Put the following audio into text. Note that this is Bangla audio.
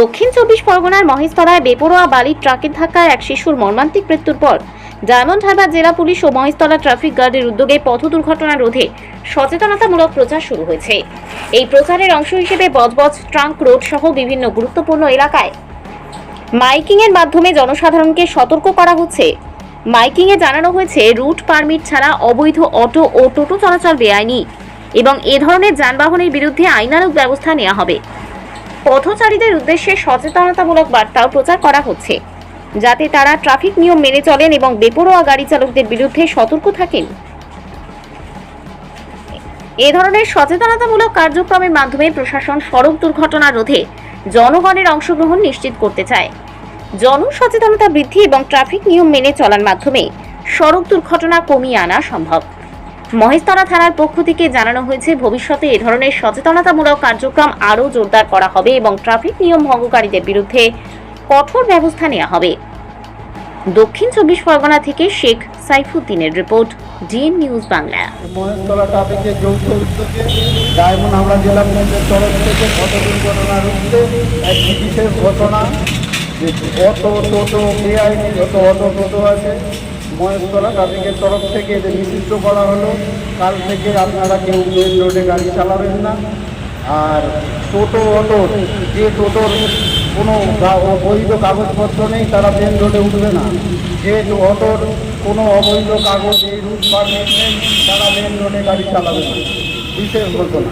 দক্ষিণ চব্বিশ পরগনার মহেশতলায় বেপরোয়া বালির ট্রাকের ধাক্কায় এক শিশুর মর্মান্তিক মৃত্যুর পর ডায়মন্ড হারবার জেলা পুলিশ ও মহেশতলা ট্রাফিক গার্ডের উদ্যোগে পথ দুর্ঘটনা রোধে সচেতনতামূলক প্রচার শুরু হয়েছে। এই প্রচারের অংশ হিসেবে বজবজ ট্রাঙ্ক, রোড সহ বিভিন্ন গুরুত্বপূর্ণ এলাকায়। মাইকিং এর মাধ্যমে জনসাধারণকে সতর্ক করা হচ্ছে। মাইকিং এ জানানো হয়েছে, রুট পারমিট ছাড়া অবৈধ অটো ও টোটো চলাচল বেআইনি এবং এ ধরনের যানবাহনের বিরুদ্ধে আইনানুগ ব্যবস্থা নেওয়া হবে। পথচারীদের উদ্দেশ্যে সচেতনতামূলক বার্তাও প্রচার করা হচ্ছে। যাতে তারা ট্রাফিক নিয়ম মেনে চলেন এবং বেপরোয়া গাড়ি চালকদের বিরুদ্ধে সতর্ক থাকেন। এ ধরনের সচেতনতামূলক কার্যক্রমের মাধ্যমে প্রশাসন সড়ক দুর্ঘটনা রোধে জনগণের অংশগ্রহণ নিশ্চিত করতে চায়। জনসচেতনতা বৃদ্ধি এবং ট্রাফিক নিয়ম মেনে চলার মাধ্যমে সড়ক দুর্ঘটনা কমিয়ে আনা সম্ভব। মহেশতলা থানার পক্ষ থেকে জানানো হয়েছে, ভবিষ্যতে এ ধরনের সচেতনতামূলক কার্যক্রম আরও জোরদার করা হবে এবং ট্রাফিক নিয়ম ভঙ্গকারীদের বিরুদ্ধে কঠোর ব্যবস্থা নেওয়া হবে। দক্ষিণ চব্বিশ পরগনা থেকে শেখ সাইফুদ্দিনের রিপোর্ট, ডিএন নিউজ বাংলা। যৌথ ঘটনা, যে টোটো যত অটো টোটো আছে মহেশতলা ট্রাফিকের তরফ থেকে এদের নিষিদ্ধ করা হলো, কাল থেকে আপনারা কেউ মেন রোডে গাড়ি চালাবেন না। আর টোটো, অটো, যে টোটোর কোনো অবৈধ কাগজপত্র নেই, তারা মেন রোডে উঠবে না। যে অটোর কোনো অবৈধ কাগজ, এই রুট পারমিট নেই, তারা মেন রোডে গাড়ি চালাবে না। বিশেষ ঘটনা